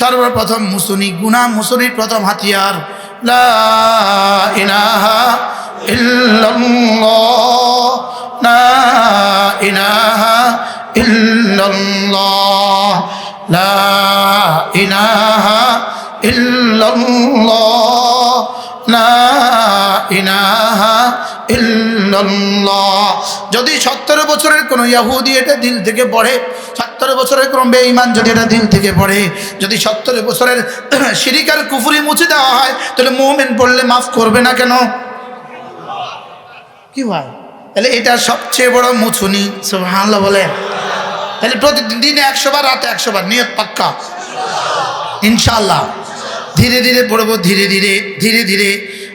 সর্বপ্রথম মুসুনি গুনা মুসুনির প্রথম হাতিয়ার। যদি সত্তর বছরের কোনো ইয়াহুদি এটা দিল থেকে পড়ে। সত্তর বছরের কোনো বেঈমান যদি এটা দিল থেকে পড়ে, যদি সত্তর বছরের শিরিকার কুফুরি মুছে দেওয়া হয়, তাহলে মোমেন পড়লে মাফ করবে না কেন? কি ভাই তাহলে এটা সবচেয়ে বড় মুছুনি, সুবহানাল্লাহ বলে। তাহলে প্রতিদিন দিনে একশো বার, রাতে একশো বার, নিয়ত পাক্কা। ইনশাল্লাহ ধীরে ধীরে পড়ব, ধীরে ধীরে ধীরে ধীরে।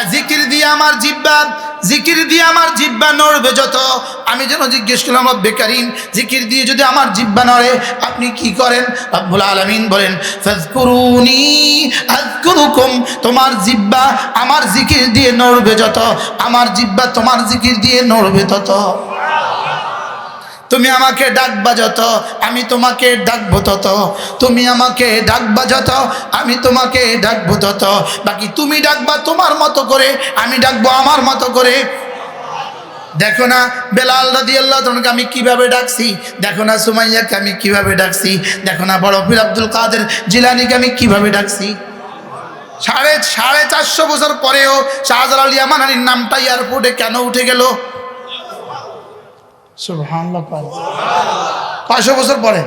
কা জিকির দিয়ে আমার জিব্বা, জিকির দিয়ে আমার জিব্বা নড়বে যত। আমি যেন জিজ্ঞেস করলাম, রব্বে কারিম, জিকির দিয়ে যদি আমার জিব্বা নড়ে, আপনি কি করেন? রব্বুল আলামিন বলেন তোমার জিব্বা আমার জিকির দিয়ে নড়বে যত, আমার জিব্বা তোমার জিকির দিয়ে নড়বে তত। তুমি আমাকে ডাকবা যত আমি তোমাকে ডাকবো তত তুমি আমাকে ডাকবা যত আমি তোমাকে ডাকবো তত বাকি তুমি ডাকবা তোমার মতো করে, আমি ডাকবো আমার মতো করে। দেখো না, বেলাল রাদি আল্লাহ তোমাকে আমি কীভাবে ডাকছি? দেখো না, সুমাইয়াকে আমি কীভাবে ডাকছি? দেখো না, বড় পীর আব্দুল কাদের জিলানিকে আমি কীভাবে ডাকছি? সাড়ে সাড়ে চারশো বছর পরেও শাহজালাল ইয়ামান আলীর নামটা এয়ারপোর্টে কেন উঠে গেল। কয়শো বছর পরে?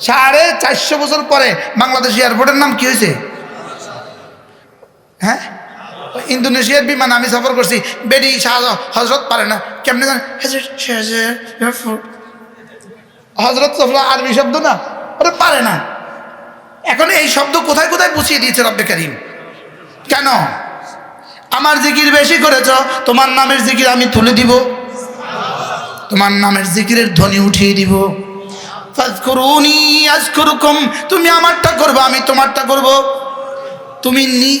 সাড়ে চারশো বছর পরে বাংলাদেশ এয়ারপোর্টের নাম কি হয়েছে? হ্যাঁ? ইন্দোনেশিয়ার বিমান আমি সফর করছি। বেডি হজরত পারে না। কেমনে হজরত সফলা আরবি শব্দ না। ওটা পারে না। এখন এই শব্দ কোথায় কোথায় বুঝিয়ে দিয়েছে রব্বে করিম? কেন? আমার জিকির বেশি করেছ, তোমার নামের জিকির আমি তুলে দিব। তোমার নামের জিকিরের ধ্বনি উঠিয়ে দিব। তুমি আমারটা করবে, আমি তোমারটা করব। তুমি নি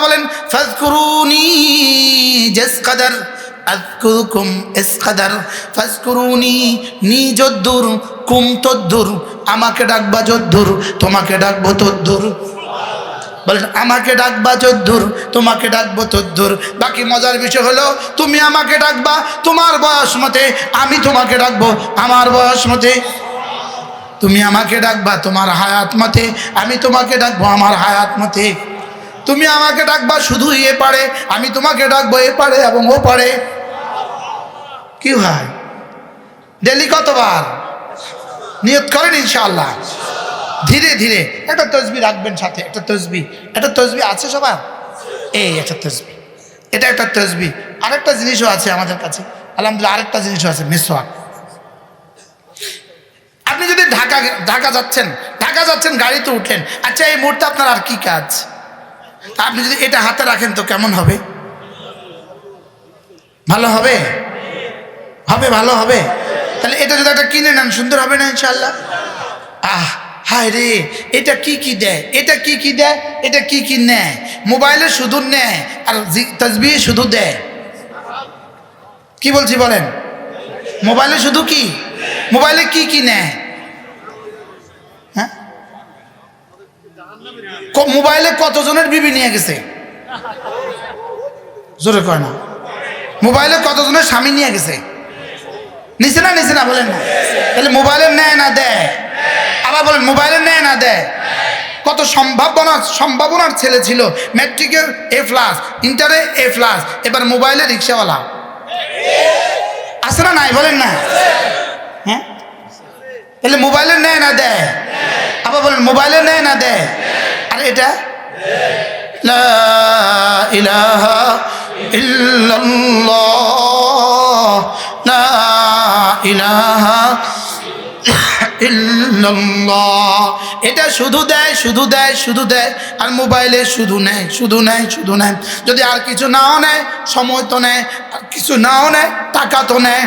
বলেন জেস এস নি আমাকে ডাকবা যদ্দুর, তোমাকে ডাকবো তদ্দুর। বলেন আমাকে ডাকবা চোদ্দুর, তোমাকে ডাকবো তদ্দুর। বাকি মজার বিষয় হলো, তুমি আমাকে ডাকবা, তোমার বয়স মতে আমি তোমাকে ডাকবো, আমার বয়স মতে তুমি আমাকে ডাকবা, তোমার হায়াত মতে আমি তোমাকে ডাকবো, আমার হায়াত মতে তুমি আমাকে ডাকবা শুধু এ পারে, আমি তোমাকে ডাকবো, এ পারে এবং ও পারে। কি হয়? ডেলি কতবার? নিয়ত করেন ইনশাআল্লাহ। ধীরে ধীরে, একটা তসবি রাখবেন সাথে, একটা তসবি একটা তসবি আছে সবার? এই একটা তসবি, এটা একটা তসবি। আরেকটা জিনিসও আছে আমাদের কাছে, আলহামদুলিল্লাহ আরেকটা জিনিসও আছে মেসোয়াক আপনি যদি ঢাকা ঢাকা যাচ্ছেন ঢাকা যাচ্ছেন, গাড়িতে উঠলেন আচ্ছা এই মুহূর্তে আপনার আর কি কাজ? আপনি যদি এটা হাতে রাখেন তো কেমন হবে? ভালো হবে? হবে, ভালো হবে? তাহলে এটা যদি একটা কিনে নেন, সুন্দর হবে না ইনশাল্লাহ আহ হায় রে, এটা কি কি দেয়? এটা কি কি দেয়? এটা কি কি নেয়? মোবাইলে শুধু নেয় আর তসবি শুধু দেয়। কি বলছি বলেন? মোবাইলে শুধু কি? মোবাইলে কি কি নেয়? হ্যাঁ? মোবাইলে কতজনের বিবি নিয়ে গেছে? জোরে কয় না। মোবাইলে কতজনের স্বামী নিয়ে গেছে? নিচে না নিচে না, বলেন না। তাহলে মোবাইলের নেয় না, দেয়। আবার বলেন মোবাইলের নেয় না, দেয়। কত সম্ভাবনা, সম্ভাবনার ছেলে ছিল। ম্যাট্রিকের এ প্লাস ইন্টারে এ প্লাস এবার মোবাইলে রিক্সাওয়ালা। আছে না নাই, বলেন না। হ্যাঁ? তাহলে মোবাইলের নেয় না, দেয়। আবার বলেন, মোবাইলে নেয় না, দেয়। আর এটা? ইলাহা ইল্লাল্লাহ ইলাহা এটা শুধু দেয় শুধু দেয় শুধু দেয়। আর মোবাইলে শুধু নেয় শুধু নেয় শুধু নেয়। যদি আর কিছু নাও নেয় সময় তো নেয়। আর কিছু নাও নেয় টাকা তো নেয়।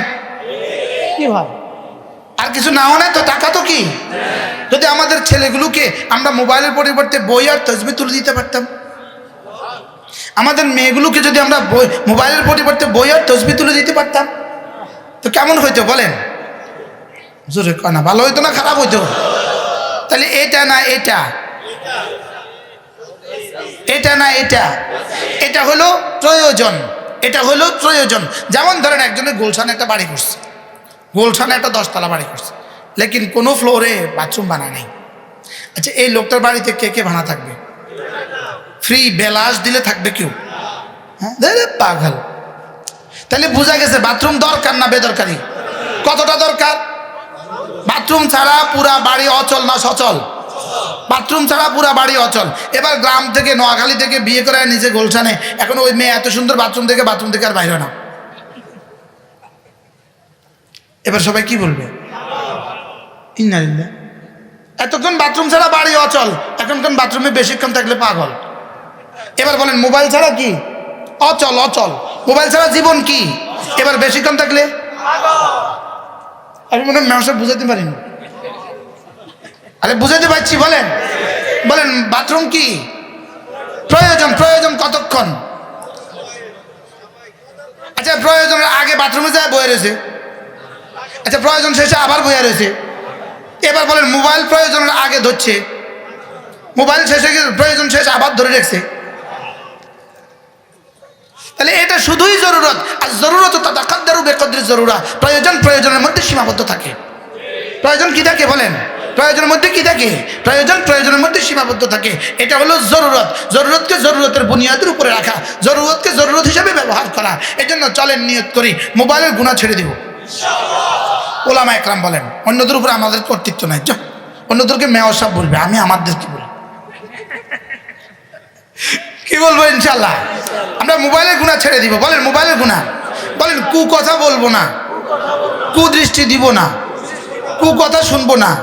কি হয় আর কিছু নাও নেয় তো টাকা তো কি? যদি আমাদের ছেলেগুলোকে আমরা মোবাইলের পরিবর্তে বই আর তসবি তুলে দিতে পারতাম। আমাদের মেয়েগুলোকে যদি আমরা বই মোবাইলের পরিবর্তে বই আর তসবি তুলে দিতে পারতাম। তো কেমন হইতো বলেন? জোরে কয় না, ভালো হইতো না, খারাপ হইতো। তাহলে এটা না এটা? এটা না এটা? এটা হলো প্রয়োজন। এটা হলো প্রয়োজন। যেমন ধরেন একজনের গোলশানে একটা বাড়ি করছে। গোলশানে একটা দশতলা বাড়ি করছে। লেকিন কোনো ফ্লোরে বাথরুম বানা নেই। আচ্ছা এই লোকটার বাড়িতে কে কে ভাড়া থাকবে? ফ্রি বেলাস দিলে থাকবে কেউ? হ্যাঁ পাগল। তাহলে বোঝা গেছে, বাথরুম দরকার না বেদরকারি? কতটা দরকার? বাথরুম ছাড়া পুরা বাড়ি অচল না সচল? বাথরুম ছাড়া পুরা বাড়ি অচল। এবার গ্রাম থেকে, নোয়াখালী থেকে বিয়ে করে নিজে গোলশানে। এখন ওই মেয়ে এত সুন্দর বাথরুম থেকে বাথরুম থেকে আর বাইরে না। এবার সবাই কি বলবে? এতক্ষণ বাথরুম ছাড়া বাড়ি অচল। এখনক্ষণ বাথরুমে বেশিক্ষণ থাকলে পাগল। এবার বলেন, মোবাইল ছাড়া কি? অচল অচল। মোবাইল ছাড়া জীবন কি? এবার বেশিক্ষণ থাকলে? আমি মনে হয় মানুষের বুঝাতে পারিনি। আরে বুঝাতে পারছি, বলেন। বলেন, বাথরুম কি? প্রয়োজন প্রয়োজন কতক্ষণ? আচ্ছা প্রয়োজনের আগে বাথরুমে যায় বয়ে রয়েছে। আচ্ছা প্রয়োজন শেষে আবার বয়ে রয়েছে। এবার বলেন, মোবাইল প্রয়োজনের আগে ধরছে। মোবাইল শেষে প্রয়োজন শেষ আবার ধরে রেখেছে। তাহলে এটা শুধুই জরুরত। আর জরুরত কাদ্দারু বেকদ্রের জরুরা। প্রয়োজন, প্রয়োজনের মধ্যে সীমাবদ্ধ থাকে। প্রয়োজন কি থাকে বলেন? প্রয়োজনের মধ্যে কি থাকে? প্রয়োজন, প্রয়োজনের মধ্যে সীমাবদ্ধ থাকে। এটা হলো জরুরত। জরুরতকে জরুরতের বুনিয়াদের উপরে রাখা। জরুরতকে জরুরত হিসাবে ব্যবহার করা। এই জন্য চলেন নিয়ত করি, মোবাইলের গুণা ছেড়ে দিব। ওলামা একরাম বলেন, অন্যদের উপরে আমাদের কর্তৃত্ব নাই। চ অন্যদেরকে মেয়র সাহেব বলবে, আমি আমাদের কি বলব কি বলব ইনশাল্লাহ? আমরা মোবাইলের গুণা ছেড়ে দিব। বলেন, মোবাইলের গুণা। বলেন কু কথা বলব না। কুদৃষ্টি দিব না। কু কথা শুনব না।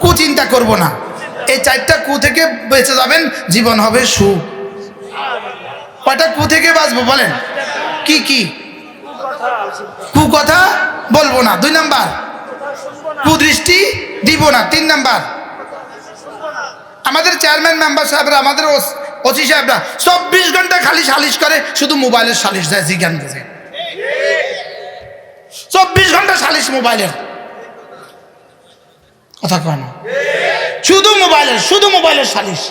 কু চিন্তা করব না। এই চারটা কু থেকে বেঁচে যাবেন, জীবন হবে সু। কয়টা কু থেকে বাঁচবো বলেন? কি কি? কু কথা বলব না। দুই নাম্বার। কুদৃষ্টি দিব না। তিন নাম্বার। আমাদের চেয়ারম্যান মেম্বার সাহেবরা, আমাদের ওস- সাহেবরা, চব্বিশ ঘণ্টা খালি সালিশ করে, শুধু মোবাইলের সালিশ দেয়, জিজ্ঞান কাছে চব্বিশ ঘণ্টা সালিশ মোবাইলের। কথা কয় না। শুধু মোবাইলের শুধু মোবাইলের সালিশ।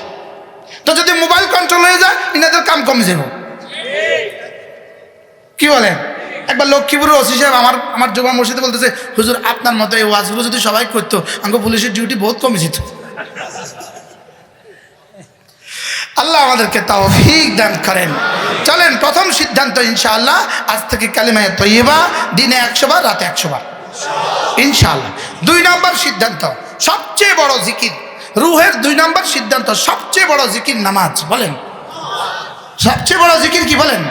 তো যদি মোবাইল কন্ট্রোল হয়ে যায়, ইনাদের কাম কমে যাব। কি বলেন একবার লক্ষ্মীপুরের ওসি সাহেব আমার আমার জমা মসজিদে বলতেছে, হুজুর, আপনার মতো এই ওয়াজগুলো যদি সবাই করতো, আমাকে পুলিশের ডিউটি বহুত কমে যেত। আল্লাহ আমাদেরকে তৌফিক দান করেন। চলেন, প্রথম সিদ্ধান্ত ইনশাআল্লাহ। আজ থেকে কালিমায় তৈবা দিনে একশো বার, রাতে একশো বার। ইনশাআল্লাহ। দুই নম্বর সিদ্ধান্ত, সবচেয়ে বড় জিকির। রুহের দুই নম্বর সিদ্ধান্ত, সবচেয়ে বড় জিকির নামাজ। বলেন। সবচেয়ে বড় জিকির কি বলেন?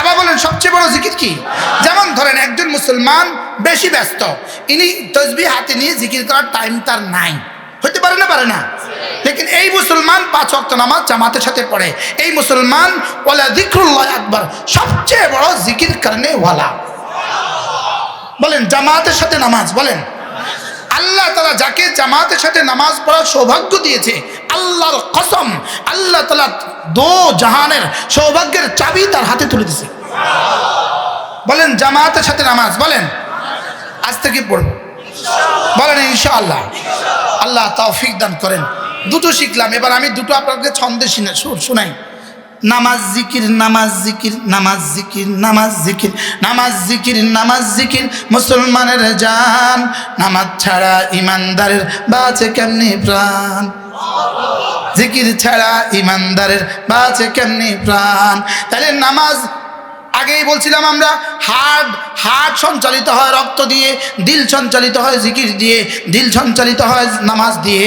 আবার বলেন, সবচেয়ে বড় জিকির কি? যেমন ধরেন, একজন মুসলমান বেশি ব্যস্ত। ইনি তসবি হাতে নিয়ে জিকির করার টাইম তার নাই। হতে পারে না পারে না। লেকিন এই মুসলমান পাঁচ অক্ত নামাজ জামাতের সাথে পড়ে। এই মুসলমান ওলা জিক্রুল্লাহ আকবর সবচেয়ে বড় জিকির করনে ওয়ালা বলেন, জামাতের সাথে নামাজ, বলেন। আল্লাহ তালা যাকে জামাতের সাথে নামাজ পড়ার সৌভাগ্য দিয়েছে, আল্লাহর কসম, আল্লাহ তালা দো জাহানের সৌভাগ্যের চাবি তার হাতে তুলে দিছে বলেন, জামাতের সাথে নামাজ, বলেন। আজ থেকে পড়ব। বলেন ইনশাআল্লাহ। আল্লাহ তৌফিক দান করেন। দুটো শিখলাম। এবার আমি দুটো আপনাকে ছন্দে শুনাই। নামাজ জিকির নামাজ জিকির নামাজ জিকির নামাজ জিকির নামাজ জিকির নামাজ জিকির, মুসলমানের জান। নামাজ ছাড়া ইমানদারের বাঁচে কেমনি প্রাণ? জিকির ছাড়া ইমানদারের বাঁচে কেমনি প্রাণ? তাহলে নামাজ আগেই বলছিলাম আমরা হার্ট হার্ট সঞ্চালিত হয় রক্ত দিয়ে, দিল সঞ্চালিত হয় জিকির দিয়ে, দিল সঞ্চালিত হয় নামাজ দিয়ে।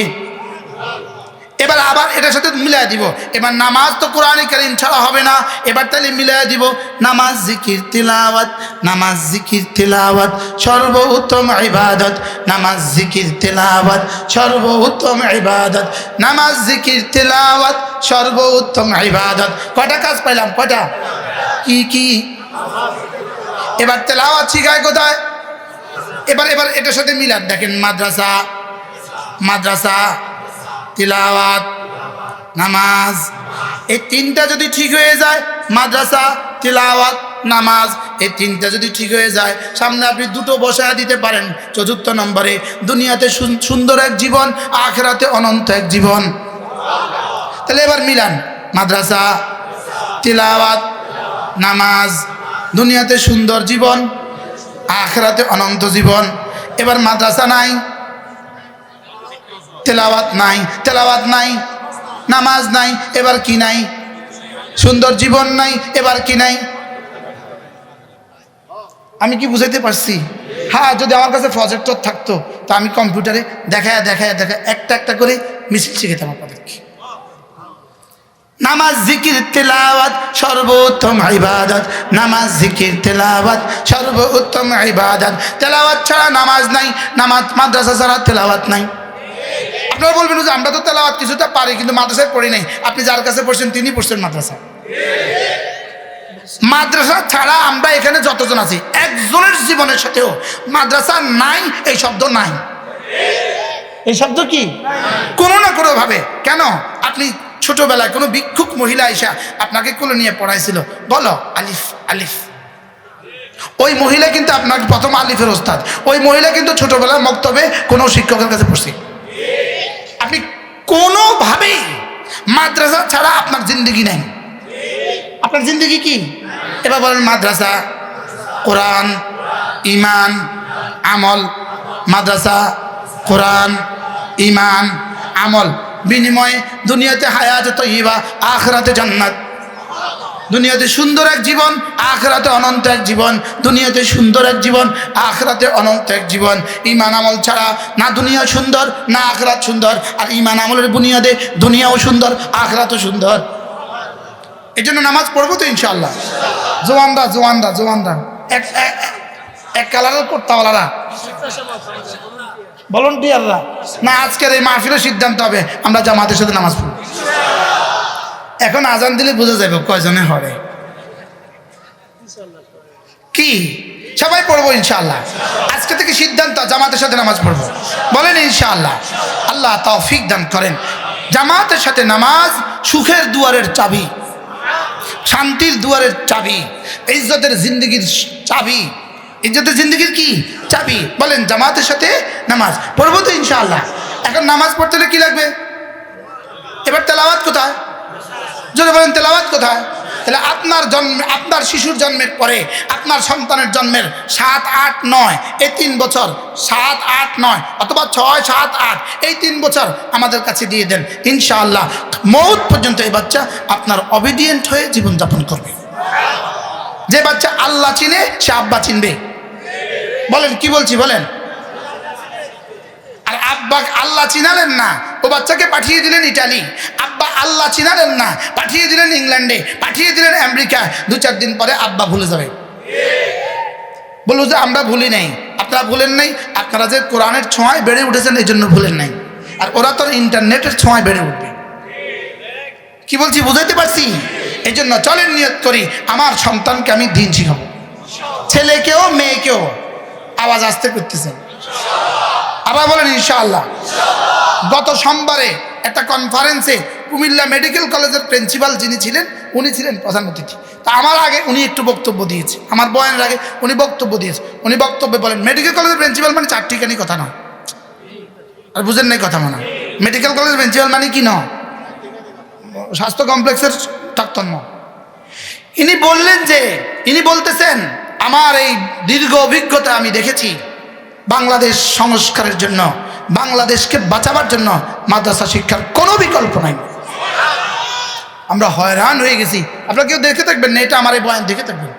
এবার আবার এটার সাথে মিলাই দিব। এবার নামাজ তো কোরআনে কারিম ছাড়া হবে না। এবার তাহলে মিলাই দিব। নামাজ, জিকির, তিলাওয়াত, নামাজ, জিকির, তিলাওয়াত, সর্বোত্তম ইবাদত। নামাজ, জিকির, তিলাওয়াত, সর্বোত্তম ইবাদত। নামাজ, জিকির, তিলাওয়াত, সর্বোত্তম ইবাদত। কটা কাজ পাইলাম? কটা কি কি? এবার তেলাওয়াত শিখায় কোথায়? এবার এবার এটার সাথে মিলান। দেখেন মাদ্রাসা মাদ্রাসা তিলাওয়াত, নামাজ। এই তিনটা যদি ঠিক হয়ে যায়, মাদ্রাসা, তিলাওয়াত, নামাজ, এই তিনটা যদি ঠিক হয়ে যায়, সামনে আপনি দুটো বসায় দিতে পারেন। চতুর্থ নম্বরে, দুনিয়াতে সুন্দর এক জীবন, আখেরাতে অনন্ত এক জীবন। তাহলে এবার মিলান। মাদ্রাসা, তিলাওয়াত, নামাজ, দুনিয়াতে সুন্দর জীবন, আখেরাতে অনন্ত জীবন। এবার মাদ্রাসা নাই। তেলাওয়াত নাই তেলাওয়াত নাই, নামাজ নাই, এবার কি নাই? সুন্দর জীবন নাই, এবার কি নাই? আমি কি বুঝাইতে পারছি? হ্যাঁ যদি আমার কাছে প্রজেক্টর থাকতো, তো আমি কম্পিউটারে দেখায় দেখায় দেখায়, একটা একটা করে মিছিল শিখেতাম আপনাদেরকে। নামাজ, জিকির, তেলাওয়াত, সর্বোত্তম ইবাদত। নামাজ, জিকির, তেলাওয়াত, সর্বোত্তম ইবাদত। তেলাওয়াত ছাড়া নামাজ নাই, নামাজ মাদ্রাসা ছাড়া তেলাওয়াত নাই। আপনারা বলবেন যে আমরা তো তেলাওয়াত কিছুটা পারি, কিন্তু মাদ্রাসায় পড়ি নাই। আপনি যার কাছে পড়ছেন, তিনি পড়ছেন মাদ্রাসা। মাদ্রাসা ছাড়া আমরা এখানে যতজন আছি, একজনের জীবনের সাথেও মাদ্রাসা নাই, এই শব্দ নাই। এই শব্দ কি? কোনো না কোনো ভাবে কেন? আপনি ছোটবেলায় কোনো ভিক্ষুক মহিলা এসা আপনাকে কোলে নিয়ে পড়াইছিল। বলো, আলিফ আলিফ। ওই মহিলা কিন্তু আপনার প্রথম আলিফের ওস্তাদ। ওই মহিলা কিন্তু ছোটবেলার মক্তবে কোনো শিক্ষকের কাছে পড়ছে। আপনি কোনোভাবেই মাদ্রাসা ছাড়া আপনার জিন্দগি নাই। আপনার জিন্দগি কি? এবার বলেন মাদ্রাসা, কোরআন ইমান আমল, মাদ্রাসা, কোরআন ইমান আমল। বিনিময়ে দুনিয়াতে হায়াত তৈবা আখরাতে জান্নাত। দুনিয়াতে সুন্দর এক জীবন, আখরাতে অনন্ত এক জীবন। দুনিয়াতে সুন্দর এক জীবন, আখরাতে অনন্ত এক জীবন। ইমান আমল ছাড়া না দুনিয়া সুন্দর, না আখরাত সুন্দর। আর ইমান আমলের বুনিয়াদে দুনিয়াও সুন্দর, আখরাতও সুন্দর। এই জন্য নামাজ পড়ব তো ইনশাল্লাহ জোয়ানরা জোয়ানরা এক, এক- এক কালারের কোর্তাওয়ালারা। ভলন্টিয়াররা না, আজকের এই মাহফিলের সিদ্ধান্ত হবে। আমরা জামাতের সাথে নামাজ পড়ব। এখন আজান দিলে বোঝা যাবে কয়জনে হরে। কি? সবাই পড়ব ইনশাআল্লাহ। আজকে থেকে সিদ্ধান্ত, জামাতের সাথে নামাজ পড়ব। বলেন ইনশাআল্লাহ। আল্লাহ তৌফিক দান করেন। জামাতের সাথে নামাজ সুখের দুয়ারের চাবি, শান্তির দুয়ারের চাবি, ইজ্জতের জিন্দগির চাবি। ইজ্জতের জিন্দগির কি? চাবি। বলেন জামাতের সাথে নামাজ। পড়ব তো ইনশাআল্লাহ। এখন নামাজ পড়তে হলে কি লাগবে? এবার তেলাওয়াত কোথায়? যদি বলেন, তেলাওয়াত কোথায়? তাহলে আপনার জন্ম, আপনার শিশুর জন্মের পরে, আপনার সন্তানের জন্মের সাত, আট, নয়, এই তিন বছর, সাত, আট, নয়, অথবা ছয়, সাত, আট, এই তিন বছর আমাদের কাছে দিয়ে দেন। ইনশাআল্লাহ, মৌত পর্যন্ত এই বাচ্চা আপনার অবিডিয়েন্ট হয়ে জীবনযাপন করবে। যে বাচ্চা আল্লাহ চিনে, সে আব্বা চিনবে। বলেন, কি বলছি, বলেন? আর আব্বা আল্লাহ চিনালেন না ও বাচ্চাকে পাঠিয়ে দিলেন ইটালি। আব্বা আল্লাহ চিনালেন না। পাঠিয়ে দিলেন ইংল্যান্ডে, পাঠিয়ে দিলেন আমেরিকা। দু চার দিন পরে আব্বা ভুলে যাবে। বলব যে আমরা ভুলি নাই। আপনারা ভুলেন নাই। আপনারা যে কোরআনের ছোঁয়ায় বেড়ে উঠেছেন, এই জন্য ভুলেন নাই। আর ওরা তো ইন্টারনেটের ছোঁয়ায় বেড়ে উঠবে। কি বলছি, বুঝাইতে পারছি? এই জন্য চলেন নিয়ত করি, আমার সন্তানকে আমি দিন শিখাবো। ছেলেকেও, মেয়েকেও। আওয়াজ আসতে করতেছেন আবার বলেন, ইনশাআল্লাহ। গত সোমবারে একটা কনফারেন্সে কুমিল্লা মেডিকেল কলেজের প্রিন্সিপাল যিনি ছিলেন, উনি ছিলেন প্রধান অতিথি। তা আমার আগে উনি একটু বক্তব্য দিয়েছে। আমার বয়ানের আগে উনি বক্তব্য দিয়েছে। উনি বক্তব্যে বলেন মেডিকেল কলেজের প্রিন্সিপাল মানে চারটিখানি কথা না আর বুঝেন নাই কথা মনে মেডিকেল কলেজের প্রিন্সিপাল মানে কি না স্বাস্থ্য কমপ্লেক্সের ডাক্তার নয় ইনি বললেন যে, ইনি বলতেছেন, আমার এই দীর্ঘ অভিজ্ঞতা আমি দেখেছি বাংলাদেশ সংস্কারের জন্য। বাংলাদেশকে বাঁচাবার জন্য মাদ্রাসা শিক্ষার কোনো বিকল্প নাই। আমরা হয়রান হয়ে গেছি। আপনারা কেউ দেখে থাকবেন না, এটা আমার এই বয়ান, দেখে থাকবেন।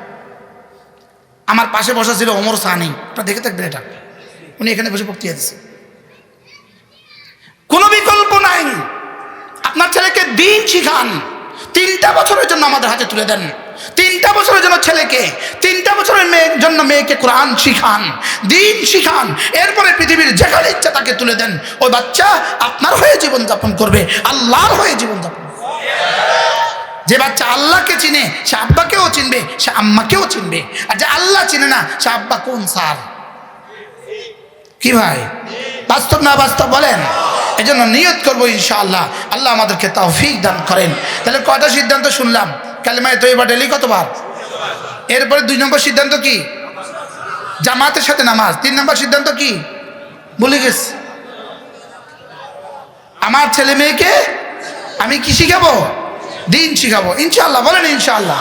আমার পাশে বসা ছিল অমর সাহানি আপনারা দেখে থাকবেন এটা। উনি এখানে বসে বক্তৃতা দিচ্ছে কোনো বিকল্প নাই। আপনার ছেলেকে দিন শিখান। তিনটা বছরের জন্য আমাদের হাতে তুলে দেন। তিনটা বছরের জন্য ছেলেকে, তিনটা বছরের মেয়ের জন্য মেয়েকে কোরআন শিখান, দিন শিখান, এরপরে পৃথিবীর যেখানে ইচ্ছা তাকে তুলে দেন। ওই বাচ্চা আপনার হয়ে জীবনযাপন করবে, আল্লাহর হয়ে জীবনযাপন। যে বাচ্চা আল্লাহকে চিনে, সে আব্বাকেও চিনবে, সে আম্মাকেও চিনবে। আর যে আল্লাহ চিনে না, সে আব্বা কোন সার কি ভাই? বাস্তব না বাস্তব বলেন? এই জন্য নিয়ত করব ইনশাআল্লাহ। আল্লাহ আমাদেরকে তৌফিক দান করেন। তাহলে কয়টা সিদ্ধান্ত শুনলাম? কালিমায় তো এবার ডেলি কতবার? এরপরে দুই নম্বর সিদ্ধান্ত কি? জামাতের সাথে নামাজ। তিন নম্বর সিদ্ধান্ত কি? বলে গেছি। আমার ছেলে মেয়েকে আমি কি শিখাবো? দিন শিখাবো। ইনশাল্লাহ বলেন ইনশাল্লাহ